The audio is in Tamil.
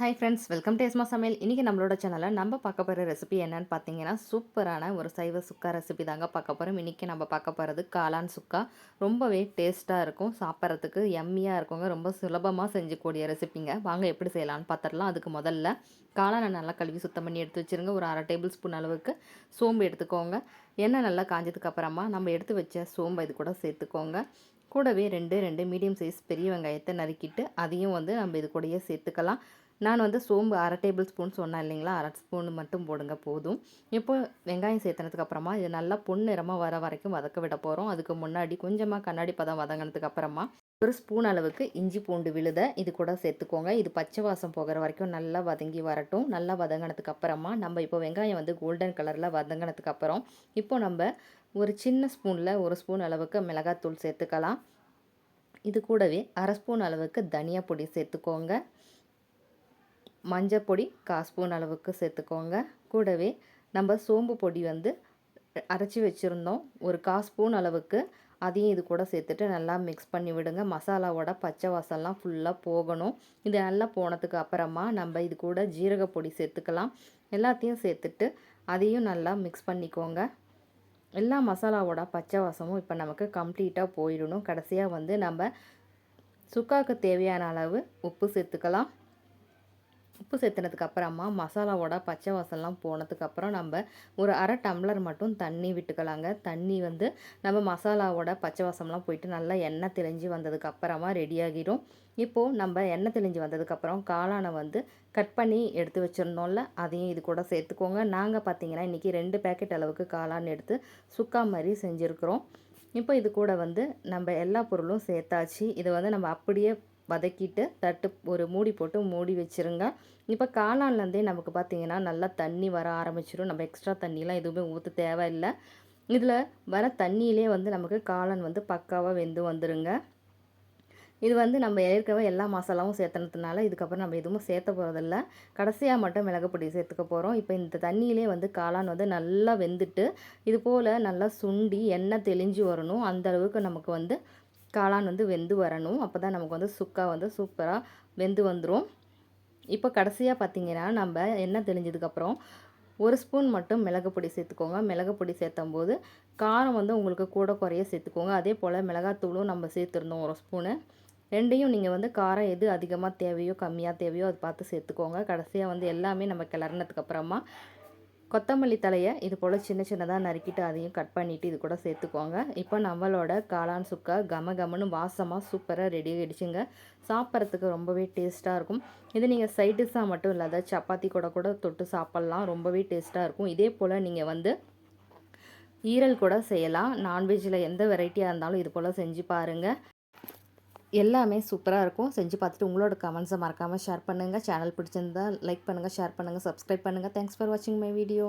ஹாய் ஃப்ரெண்ட்ஸ் வெல்கம் டு எஸ்மா சமையல் இன்றைக்கி நம்மளோட சேனலில் நம்ம பார்க்க போகிற ரெசிபி என்னன்னு பார்த்தீங்கன்னா சூப்பரான ஒரு சைவ சுக்கா ரெசிபி தாங்க பார்க்க போகிறோம் இன்றைக்கி நம்ம பார்க்க போகிறது காளான் சுக்கா. ரொம்பவே டேஸ்ட்டாக இருக்கும் சாப்பிட்றதுக்கு எம்மியாக இருக்குங்க. ரொம்ப சுலபமாக செஞ்சுக்கூடிய ரெசிபிங்க வாங்க எப்படி செய்யலாம்னு பார்த்துடலாம். அதுக்கு முதல்ல காளானை நல்லா கழுவி சுத்தம் பண்ணி எடுத்து வச்சுருங்க. ஒரு அரை டேபிள் ஸ்பூன் அளவுக்கு சோம்பு எடுத்துக்கோங்க. எண்ணெய் நல்லா காஞ்சதுக்கு அப்புறமா நம்ம எடுத்து வச்ச சோம்பை இது கூட சேர்த்துக்கோங்க. கூடவே ரெண்டு ரெண்டு மீடியம் சைஸ் பெரிய வெங்காயத்தை நறுக்கிட்டு அதையும் வந்து நம்ம இது கூடயே சேர்த்துக்கலாம். நான் வந்து சோம்பு அரை டேபிள் ஸ்பூன் சொன்னேன் இல்லைங்களா? அரை ஸ்பூன் மட்டும் போடுங்க போதும். இப்போ வெங்காயம் சேர்த்தனதுக்கு அப்புறமா இது நல்லா பொன்னிறமாக வர வரைக்கும் வதக்க விட போகிறோம் அதுக்கு முன்னாடி கொஞ்சமாக கண்ணாடி பதம் வதங்கினதுக்கு அப்புறமா ஒரு ஸ்பூன் அளவுக்கு இஞ்சி பூண்டு விழுத இது கூட சேர்த்துக்கோங்க. இது பச்சை வாசம் போகிற வரைக்கும் நல்லா வதங்கி வரட்டும். நல்லா வதங்கினதுக்கு அப்புறமா நம்ம இப்போ வெங்காயம் வந்து கோல்டன் கலரில் வதங்கினதுக்கு அப்புறம் இப்போ நம்ம ஒரு சின்ன ஸ்பூனில் ஒரு ஸ்பூன் அளவுக்கு மிளகாத்தூள் சேர்த்துக்கலாம். இது கூடவே அரை ஸ்பூன் அளவுக்கு தனியா பொடி சேர்த்துக்கோங்க. மஞ்சள் பொடி கால் ஸ்பூன் அளவுக்கு சேர்த்துக்கோங்க. கூடவே நம்ம சோம்பு பொடி வந்து அரைச்சி வச்சுருந்தோம். ஒரு கால் ஸ்பூன் அளவுக்கு அதையும் இது கூட சேர்த்துட்டு நல்லா மிக்ஸ் பண்ணி விடுங்க. மசாலாவோட பச்சை வாசம்லாம் ஃபுல்லாக போகணும். இது நல்லா போனதுக்கு அப்புறமா நம்ம இது கூட ஜீரக பொடி சேர்த்துக்கலாம். எல்லாத்தையும் சேர்த்துட்டு அதையும் நல்லா மிக்ஸ் பண்ணிக்கோங்க. எல்லா மசாலாவோட பச்சை வாசமும் இப்போ நமக்கு கம்ப்ளீட்டாக போயிடணும். கடைசியாக வந்து நம்ம சுக்காவுக்கு தேவையான அளவு உப்பு சேர்த்துக்கலாம். உப்பு சேர்த்துனதுக்கு அப்புறமா மசாலாவோட பச்சை வாசல்லாம் போனதுக்கப்புறம் நம்ம ஒரு அரை டம்ளர் மட்டும் தண்ணி விட்டுக்கலாங்க. தண்ணி வந்து நம்ம மசாலாவோட பச்சை வாசம்லாம் போயிட்டு நல்லா எண்ணெய் தெளிஞ்சு வந்ததுக்கப்புறமா ரெடி ஆகிடும். இப்போது நம்ம எண்ணெய் தெளிஞ்சு வந்ததுக்கப்புறம் காளானை வந்து கட் பண்ணி எடுத்து வச்சுருந்தோம்ல அதையும் இது கூட சேர்த்துக்கோங்க. நாங்கள் பார்த்தீங்கன்னா இன்றைக்கி ரெண்டு பேக்கெட் அளவுக்கு காளான் எடுத்து சுக்கா மாதிரி செஞ்சுருக்குறோம். இப்போ இது கூட வந்து நம்ம எல்லா பொருளும் சேர்த்தாச்சு. இதை வந்து நம்ம அப்படியே வதக்கிட்டு தட்டு ஒரு மூடி போட்டு மூடி வச்சுருங்க. இப்போ காளான்லேருந்தே நமக்கு பார்த்திங்கன்னா நல்லா தண்ணி வர ஆரம்பிச்சிடும் நம்ம எக்ஸ்ட்ரா தண்ணிலாம் எதுவுமே ஊற்ற தேவையில்லை. இதில் வர தண்ணியிலே வந்து நமக்கு காளான் வந்து பக்காவாக வெந்து வந்துடுங்க இது வந்து நம்ம ஏற்கனவே எல்லா மசாலாவும் சேர்த்தனதுனால இதுக்கப்புறம் நம்ம எதுவும் சேர்த்த போகிறதில்ல கடைசியாக மட்டும் மிளகுப்பொடி சேர்த்துக்க போகிறோம் இப்போ இந்த தண்ணியிலே வந்து காளான் வந்து நல்லா வெந்துட்டு இது போல் நல்லா சுண்டி எண்ணெய் தெளிஞ்சு வரணும். அந்த அளவுக்கு நமக்கு வந்து காளான் வந்து வெந்து வரணும். அப்போ தான் நமக்கு வந்து சுக்கா வந்து சூப்பராக வெந்து வந்துடும் இப்போ கடைசியாக பார்த்தீங்கன்னா நம்ம எண்ணெய் தெளிஞ்சதுக்கப்புறம் ஒரு ஸ்பூன் மட்டும் மிளகு பொடி சேர்த்துக்கோங்க. மிளகு பொடி சேர்த்தும் போது காரம் வந்து உங்களுக்கு கூட குறைய சேர்த்துக்கோங்க. அதே போல் மிளகாத்தூளும் நம்ம சேர்த்துருந்தோம் ஒரு ஸ்பூனு. ரெண்டையும் நீங்கள் வந்து காரம் எது அதிகமாக தேவையோ கம்மியாக தேவையோ அது பார்த்து சேர்த்துக்கோங்க. கடைசியாக வந்து எல்லாமே நம்ம கிளறினதுக்கப்புறமா கொத்தமல்லி தலையை இது போல் சின்ன சின்னதாக நறுக்கிட்டு அதையும் கட் பண்ணிவிட்டு இது கூட சேர்த்துக்கோங்க. இப்போ நம்மளோட காளான் சுக்கா கம கமன்னு வாசமாக சூப்பராக ரெடி ஆகிடுச்சுங்க சாப்பிட்றதுக்கு ரொம்பவே டேஸ்ட்டாக இருக்கும். இது நீங்கள் சைட் டிஷ்ஷாக மட்டும் இல்லாத சப்பாத்தி கூட கூட தொட்டு சாப்பிட்லாம். ரொம்பவே டேஸ்ட்டாக இருக்கும். இதே போல் நீங்கள் வந்து ஈரல் கூட செய்யலாம். நான்வெஜ்ஜில் எந்த வெரைட்டியாக இருந்தாலும் இது போல் செஞ்சு பாருங்கள் எல்லாமே சூப்பராக இருக்கும். செஞ்சு பார்த்துட்டு உங்களோட கமெண்ட்ஸை மறக்காமல் ஷேர் பண்ணுங்கள் சேனல் பிடிச்சிருந்தால் லைக் பண்ணுங்கள் ஷேர் பண்ணுங்கள் சப்ஸ்கிரைப் பண்ணுங்கள் தேங்க்ஸ் ஃபார் வாட்சிங் மை வீடியோ